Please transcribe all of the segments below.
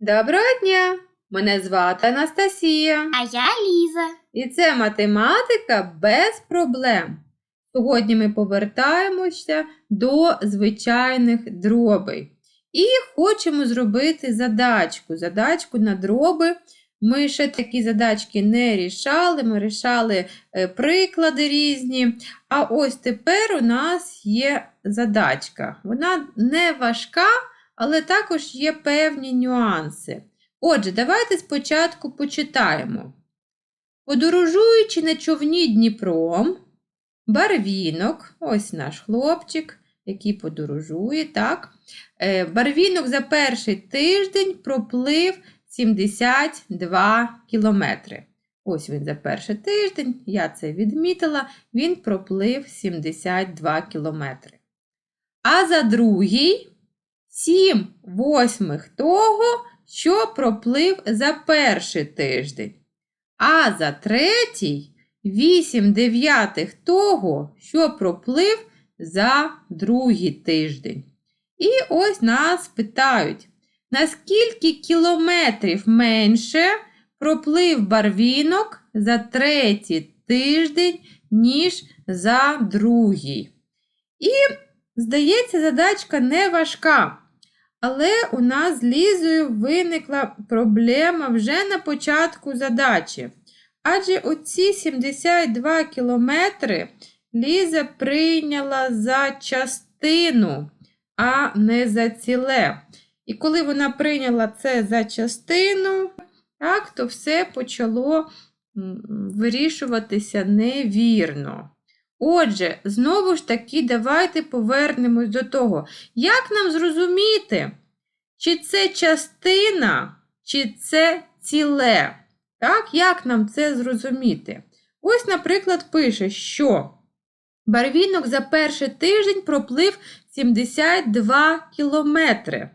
Доброго дня! Мене звати Анастасія. А я Ліза. І це математика без проблем. Сьогодні ми повертаємося до звичайних дробей. І хочемо зробити задачку. Задачку на дроби. Ми ще такі задачки не рішали, ми рішали е, приклади різні. А ось тепер у нас є задачка. Вона не важка, але також є певні нюанси. Отже, давайте спочатку почитаємо. Подорожуючи на човні Дніпром, Барвінок, ось наш хлопчик, який подорожує, так? Е, Барвінок за перший тиждень проплив 72 кілометри. Ось він за перший тиждень, я це відмітила, він проплив 72 кілометри. А за другий 7 восьмих того, що проплив за перший тиждень. А за третій 8 дев'ятих того, що проплив за другий тиждень. І ось нас питають, наскільки кілометрів менше проплив барвінок за третій тиждень, ніж за другий. І, здається, задачка не важка. Але у нас з Лізою виникла проблема вже на початку задачі. Адже оці 72 кілометри Ліза прийняла за частину, а не за ціле. І коли вона прийняла це за частину, так, то все почало вирішуватися невірно. Отже, знову ж таки, давайте повернемось до того, як нам зрозуміти, чи це частина, чи це ціле. Так, як нам це зрозуміти? Ось, наприклад, пише, що барвінок за перший тиждень проплив 72 кілометри.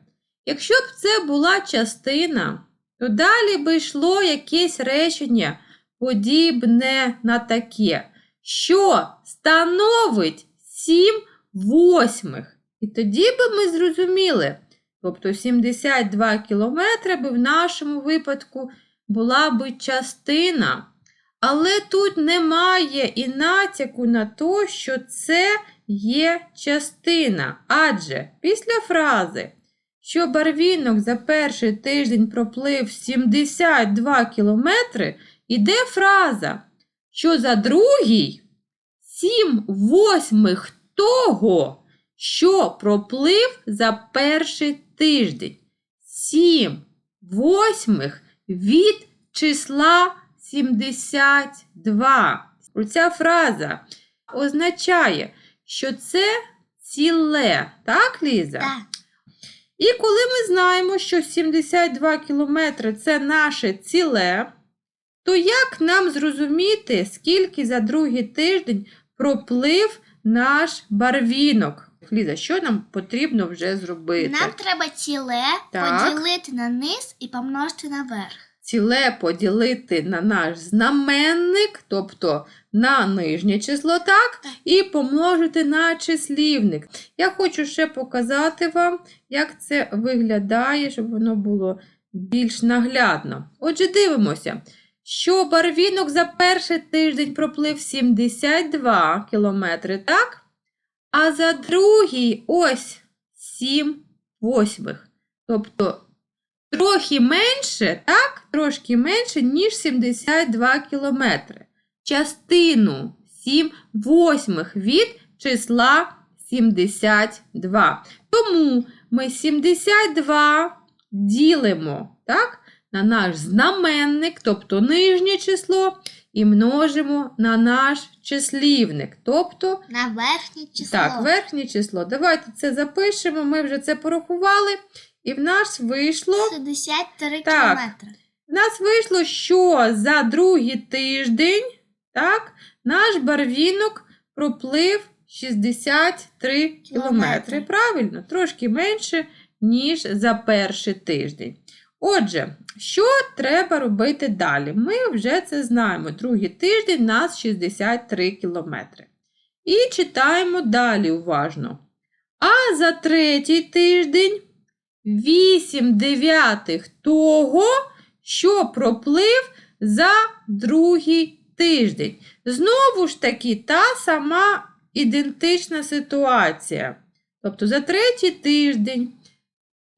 Якщо б це була частина, то далі би йшло якесь речення, подібне на таке що становить 7 восьмих. І тоді би ми зрозуміли, тобто 72 кілометри би в нашому випадку була би частина. Але тут немає і натяку на те, що це є частина. Адже після фрази, що барвінок за перший тиждень проплив 72 кілометри, іде фраза що за другий сім восьмих того, що проплив за перший тиждень. Сім восьмих від числа 72. Оця фраза означає, що це ціле, так, Ліза? Так. І коли ми знаємо, що 72 кілометри це наше ціле, то як нам зрозуміти, скільки за другий тиждень проплив наш барвінок? Ліза, що нам потрібно вже зробити? Нам треба ціле Так. поділити на низ і помножити на верх. Ціле поділити на наш знаменник, тобто на нижнє число, так, Так. і помножити на числівник. Я хочу ще показати вам, як це виглядає, щоб воно було більш наглядно. Отже, дивимося, що барвінок за перший тиждень проплив 72 кілометри, так? А за другий ось 7 восьмих. Тобто трохи менше, так? Трошки менше, ніж 72 кілометри. Частину 7 восьмих від числа 72. Тому ми 72 ділимо, так? На наш знаменник, тобто нижнє число, і множимо на наш числівник, тобто На верхнє число. так, верхнє число. Давайте це запишемо, ми вже це порахували, і в нас вийшло. 63 Так. кілометри. В нас вийшло, що за другий тиждень так, наш барвінок проплив 63 кілометри. Кілометри. Правильно, трошки менше, ніж за перший тиждень. Отже, що треба робити далі? Ми вже це знаємо. Другий тиждень нас 63 кілометри. І читаємо далі уважно. А за третій тиждень 8 дев'ятих того, що проплив за другий тиждень. Знову ж таки, та сама ідентична ситуація. Тобто за третій тиждень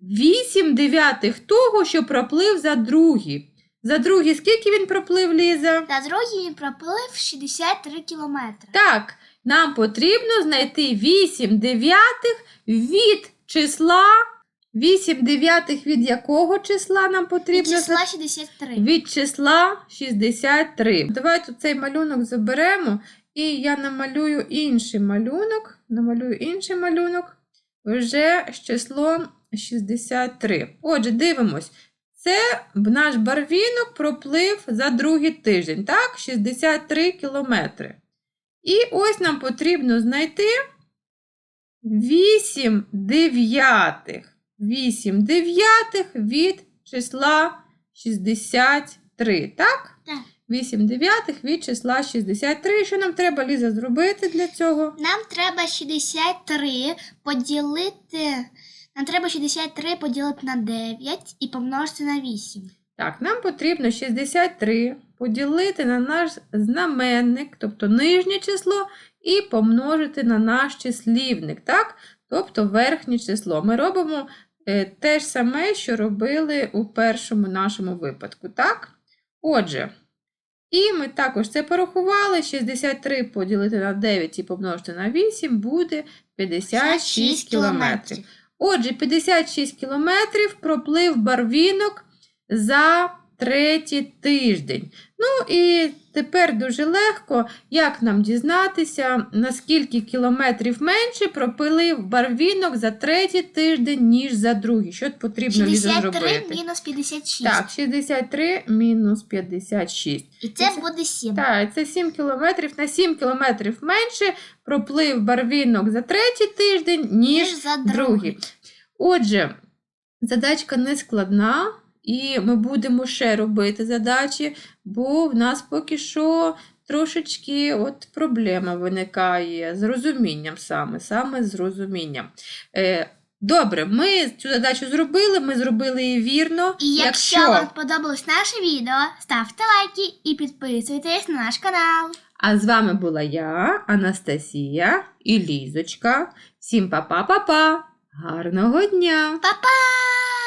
8 дев'ятих того, що проплив за другий. За другий скільки він проплив, Ліза? Та другий він проплив 63 кілометри. Так, нам потрібно знайти 8 дев'ятих від числа. 8 дев'ятих від якого числа нам Від потрібно? числа 63. Від числа 63. Давайте цей малюнок заберемо, і я намалюю інший малюнок. Намалюю інший малюнок вже з числом 63. Отже, дивимось. Це наш барвінок проплив за другий тиждень, так? 63 кілометри. І ось нам потрібно знайти 8 дев'ятих. 8 дев'ятих від числа 63, так? Так. 8 дев'ятих від числа 63. Що нам треба, Ліза, зробити для цього? Нам треба 63 поділити. Нам треба 63 поділити на 9 і помножити на 8. Так, нам потрібно 63 поділити на наш знаменник, тобто нижнє число, і помножити на наш числівник, так? тобто верхнє число. Ми робимо е, те ж саме, що робили у першому нашому випадку. так? Отже, і ми також це порахували. 63 поділити на 9 і помножити на 8 буде 56 кілометрів. Отже, 56 кілометрів проплив барвінок за третій тиждень. Ну і тепер дуже легко, як нам дізнатися, наскільки кілометрів менше проплив барвінок за третій тиждень, ніж за другий. Що потрібно Ліза 63 мінус 56. Так, 63 мінус 56. І це буде 7. Так, це 7 кілометрів. На 7 кілометрів менше проплив барвінок за третій тиждень, ніж Ніж за другий. другий. Отже, задачка не складна, і ми будемо ще робити задачі, бо в нас поки що трошечки от проблема виникає з розумінням саме, саме з розумінням. Е, Добре, ми цю задачу зробили, ми зробили її вірно. І якщо, вам сподобалось наше відео, ставте лайки і підписуйтесь на наш канал. А з вами була я, Анастасія і Лізочка. Всім па-па-па-па! Гарного дня! Па-па!